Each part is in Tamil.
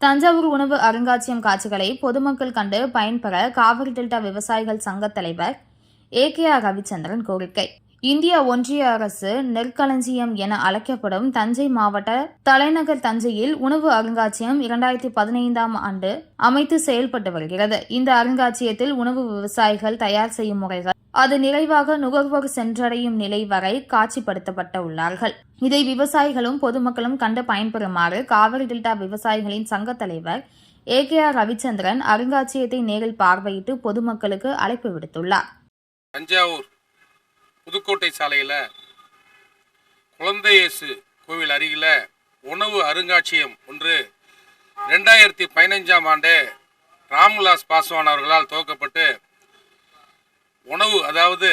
தஞ்சாவூர் உணவு அருங்காட்சியகம் காட்சிகளை பொதுமக்கள் கண்டு பயன்பெற காவிரி டெல்டா விவசாயிகள் சங்கத் தலைவர் ஏ கே ஆர் ரவிச்சந்திரன் கோரிக்கை. இந்திய ஒன்றிய அரசு நெற்களஞ்சியம் என அழைக்கப்படும் தஞ்சை மாவட்ட தலைநகர் தஞ்சையில் உணவு அருங்காட்சியகம் இரண்டாயிரத்தி பதினைந்தாம் ஆண்டு அமைத்து செயல்பட்டு வருகிறது. இந்த அருங்காட்சியத்தில் உணவு விவசாயிகள் தயார் செய்யும் முறைகள் அது நிறைவாக நுகர்வோர் சென்றடையும் நிலை வரை காட்சிப்படுத்தப்பட்ட உள்ளார்கள் இதை விவசாயிகளும் பொதுமக்களும் கண்டு பயன்பெறுமாறு காவிரி டெல்டா விவசாயிகளின் சங்க தலைவர் ஏ. கே. ஆர். ரவிச்சந்திரன் அருங்காட்சியகத்தை நேரில் பார்வையிட்டு பொதுமக்களுக்கு அழைப்பு விடுத்துள்ளார். தஞ்சாவூர் புதுக்கோட்டை சாலையில் குழந்தையேசு கோவில் அருகில் உணவு அருங்காட்சியகம் ஒன்று ரெண்டாயிரத்தி பதினைஞ்சாம் ஆண்டு ராம்விலாஸ் பாஸ்வான் அவர்களால் துவக்கப்பட்டு உணவு அதாவது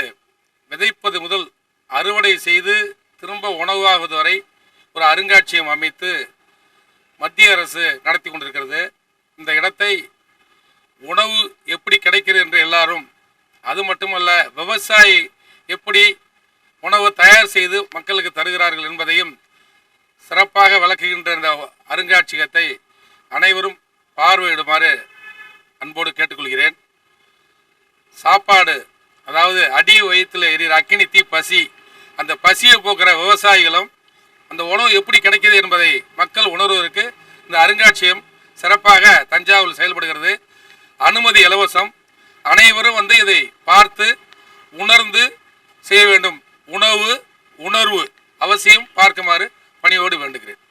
விதைப்பது முதல் அறுவடை செய்து திரும்ப உணவாகுவது வரை ஒரு அருங்காட்சியகம் அமைத்து மத்திய அரசு நடத்தி கொண்டிருக்கிறது. இந்த இடத்தை உணவு எப்படி கிடைக்கிறது என்று எல்லாரும் அது மட்டுமல்ல விவசாயி எப்படி உணவு தயார் செய்து மக்களுக்கு தருகிறார்கள் என்பதையும் சிறப்பாக விளக்குகின்ற இந்த அருங்காட்சியகத்தை அனைவரும் பார்வையிடுமாறு அன்போடு கேட்டுக்கொள்கிறேன். சாப்பாடு அதாவது அடி வயிற்றில் எரிகிற அக்கினி தீ பசி அந்த பசியை போக்குற விவசாயிகளும் அந்த உணவு எப்படி கிடைக்கிது என்பதை மக்கள் உணர்வதற்கு இந்த அருங்காட்சியகம் சிறப்பாக தஞ்சாவூரில் செயல்படுகிறது. அனுமதி இலவசம். அனைவரும் வந்து இதை பார்த்து உணர்ந்து செய்ய வேண்டும். உணவு உணர்வு அவசியம் பார்க்குமாறு பணியோடு வேண்டுகிறேன்.